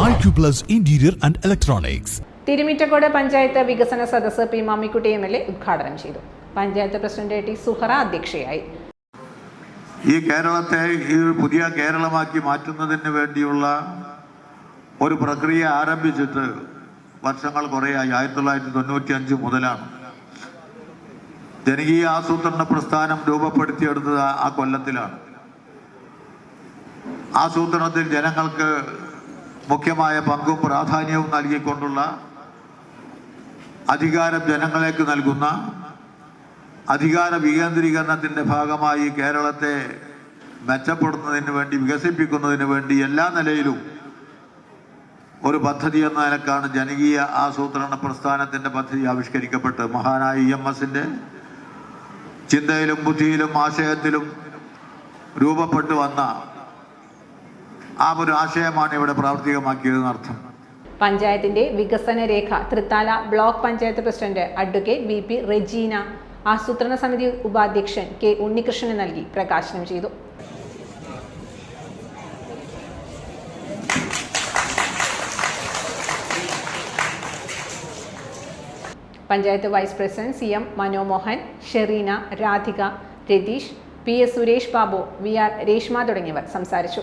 Acuplus Interior and Electronics. Thirumittakode panchayat വികസന സദസ്സ് P Mamikutty M L A ഉദ്ഘാടനം ചെയ്തു. പഞ്ചായത്ത് പ്രസിഡന്റ് ടി സുഹറ അധ്യക്ഷയായി. ഈ കേരളത്തെ ഈ പുതിയ കേരളമാക്കി മാറ്റുന്നതിന് വേണ്ടിയുള്ള ഒരു പ്രക്രിയ ആരംഭിച്ചിട്ട് വർഷങ്ങൾ കുറേയായി. ആയിരത്തി തൊള്ളായിരത്തി തൊണ്ണൂറ്റി അഞ്ച് മുതലാണ്. ജനകീയ ആസൂത്രണ പ്രസ്ഥാനം രൂപപ്പെടുത്തിയെടുത്തത് ആ- ആ കൊല്ലത്തിലാണ്. ആസൂത്രണത്തിൽ ജനങ്ങൾക്ക് മുഖ്യമായ പങ്കും പ്രാധാന്യവും നൽകിക്കൊണ്ടുള്ള അധികാരം ജനങ്ങളേക്ക് നൽകുന്ന അധികാര വികേന്ദ്രീകരണത്തിന്റെ ഭാഗമായി കേരളത്തെ മെച്ചപ്പെടുത്തുന്നതിന് വേണ്ടി വികസിപ്പിക്കുന്നതിന് വേണ്ടി എല്ലാ നിലയിലും ഒരു പദ്ധതി എന്ന നിലക്കാണ് ജനകീയ ആസൂത്രണ പ്രസ്ഥാനത്തിന്റെ പദ്ധതി ആവിഷ്കരിക്കപ്പെട്ട് മഹാനായ ഇ എം എസിന്റെ ചിന്തയിലും ബുദ്ധിയിലും ആശയത്തിലും രൂപപ്പെട്ടു വന്ന ആ ഒരു ആശയമാണ് ഇവിടെ പ്രാവർത്തികമാക്കിയതെന്ന് അർത്ഥം. പഞ്ചായത്തിന്റെ വികസന രേഖ Thrithala block panchayat president advocate V P Rejeena ആസൂത്രണ സമിതി ഉപാധ്യക്ഷൻ കെ ഉണ്ണികൃഷ്ണന് നൽകി പ്രകാശനം ചെയ്തു. Panchayat vice president C M Manomohan Shereena Radhika Ratheesh P S Suresh Babu V R Reshma തുടങ്ങിയവർ സംസാരിച്ചു.